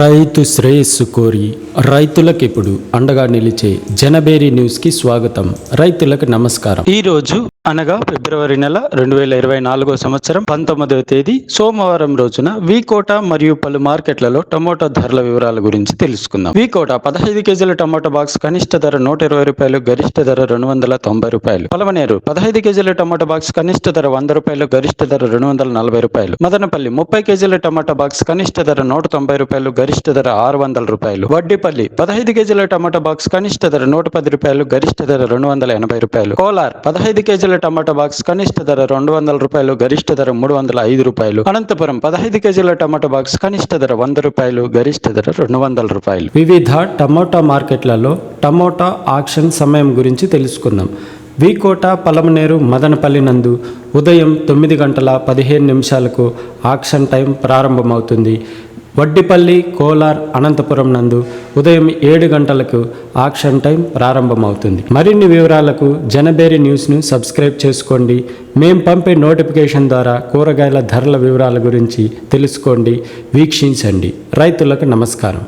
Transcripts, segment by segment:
రైతు శ్రేయస్సు కోరి రైతులకు ఇప్పుడు అండగా నిలిచే జనబేరి న్యూస్కి స్వాగతం. రైతులకు నమస్కారం. ఈ రోజు అనగా ఫిబ్రవరి నెల రెండు వేల ఇరవై నాలుగో సంవత్సరం పంతొమ్మిదవ తేదీ సోమవారం రోజున వీకోట మరియు పలు మార్కెట్లలో టమోటా ధరల వివరాల గురించి తెలుసుకుందాం. వీకోట పదహైదు కేజీల టమోటా బాక్స్ కనిష్ట ధర నూట ఇరవై రూపాయలు గరిష్ట ధర రెండు వందల తొంభై రూపాయలు. పలవనేరు పదహైదు కేజీల టమోటా బాక్స్ కనిష్ట ధర వంద రూపాయలు గరిష్ట ధర రెండు వందల నలభై రూపాయలు. మదనపల్లి ముప్పై కేజీల టమోటా బాక్స్ కనిష్ట ధర నూట తొంభై రూపాయలు గరిష్ట గరిష్ట ధర ఆరు వందల రూపాయలు. వడ్డీపల్లి పదహైదు కేజీల టమాటా బాక్స్ కనిష్ట ధర నూట పది రూపాయలు గరిష్ట ధర రెండు వందల ఎనభై రూపాయలు. కోలార్ పదహైదు కేజీల టమాటా బాక్స్ కనిష్ట ధర రెండు వందల రూపాయలు గరిష్ట ధర మూడు వందల ఐదు రూపాయలు. అనంతపురం పదహైదు కేజీల టమాటా బాక్స్ కనిష్ట ధర వంద రూపాయలు గరిష్ట ధర రెండు వందల రూపాయలు. వివిధ టమోటా మార్కెట్లలో టమోటా ఆక్షన్ సమయం గురించి తెలుసుకుందాం. వీకోట పలమనేరు మదనపల్లి నందు ఉదయం తొమ్మిది గంటల పదిహేను నిమిషాలకు ఆక్షన్ టైం ప్రారంభమవుతుంది. వడ్డిపల్లి కోలార్ అనంతపురం నందు ఉదయం ఏడు గంటలకు ఆక్షన్ టైం ప్రారంభమవుతుంది. మరిన్ని వివరాలకు జనబేరి న్యూస్ను సబ్స్క్రైబ్ చేసుకోండి. మేం పంపే నోటిఫికేషన్ ద్వారా కూరగాయల ధరల వివరాల గురించి తెలుసుకోండి. వీక్షించండి. రైతులకు నమస్కారం.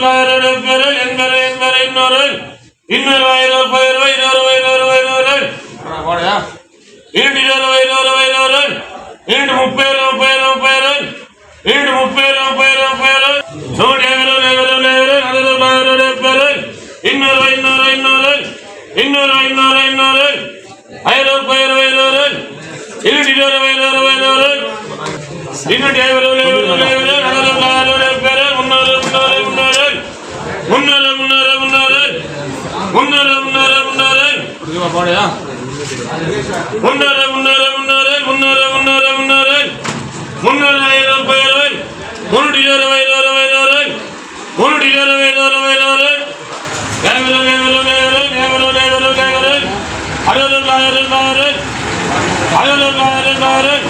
மாறன பெறல் என்பது என்பது இன்னொரு இன்னொரு வயலூர் பயிர் வயலூர் வயலூர் வயலூர் இரண்டு வயலூர் வயலூர் இரண்டு முப்பேரு முப்பேரு முப்பேரு இரண்டு முப்பேரு முப்பேரு முப்பேரு சோடி எவரும் எவரும் எவரும் அல்லது மாறன பெறல் இன்னொரு இன்னொரு இன்னொரு இன்னொரு இன்னொரு இன்னொரு ஐநூறு பயிர் வயலூர் இரண்டு வயலூர் வயலூர் இன்னொரு எவரும் எவரும் எவரும் முன்னாரே முன்னாரே முன்னாரே முன்னாரே முன்னாரே முன்னாரே பாடையா முன்னாரே முன்னாரே முன்னாரே முன்னாரே முன்னாரே முன்னாரே முன்னாயிரம் பேரை முன்னூற்றி இருபது இருபது இருபது முன்னூற்றி இருபது இருபது இருபது கேவலம் கேவலம் கேவலம் கேவலம் கேவலம் கேவலம் அயலர் அயலர் அயலர் அயலர் அயலர்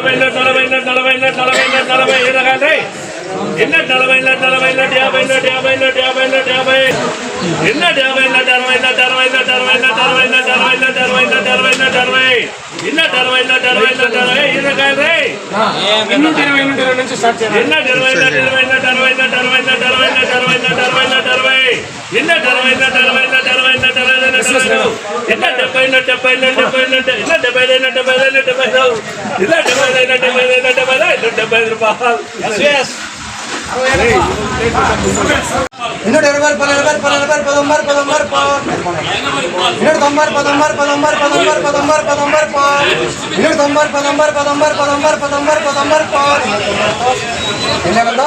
அயலர் தலைவன் தலைவன் தலைவன் నలభై నలభై ఇరవై ఎన్న నలభై నలభై యాభై యాభై యాభై యాభై ఎన్న యాభై అరవై అరవై అరవై అరవై అరవై అరవై అరవై అరవై ఎన్న అరవై అరవై అరవై ఇరవై ఇన్నూటి ఇరవై ఇన్నూటి ఇరవై నుంచి స్టార్ట్ చేయాలి ఎన్న అరవై అరవై అరవై అరవై అరవై అరవై అరవై అరవై ఎన్న అరవై అరవై అరవై అరవై ఎన్న డెబ్బై డెబ్బై డెబ్బై ఎన్న డెబ్బై డెబ్బై డెబ్బై ఇలా డెబ్బై డెబ్బై డెబ్బై డెబ్బై రూపాయలు ಇನ್ನೂರ ಇರಬಾರ ಪರಬಾರ ಪರಬಾರ ಪದೊಂಬಾರ ಪದೊಂಬಾರ ಇನ್ನೂರ ತೊಂಬಾರ ಪದೊಂಬಾರ ಪದೊಂಬಾರ ಪದೊಂಬಾರ ಪದೊಂಬಾರ ಪದೊಂಬಾರ ಇನ್ನೂರ ತೊಂಬಾರ ಪದೊಂಬಾರ ಪದೊಂಬಾರ ಪದೊಂಬಾರ ಪದೊಂಬಾರ ಪದೊಂಬಾರ ಎಲ್ಲ ಬಂದ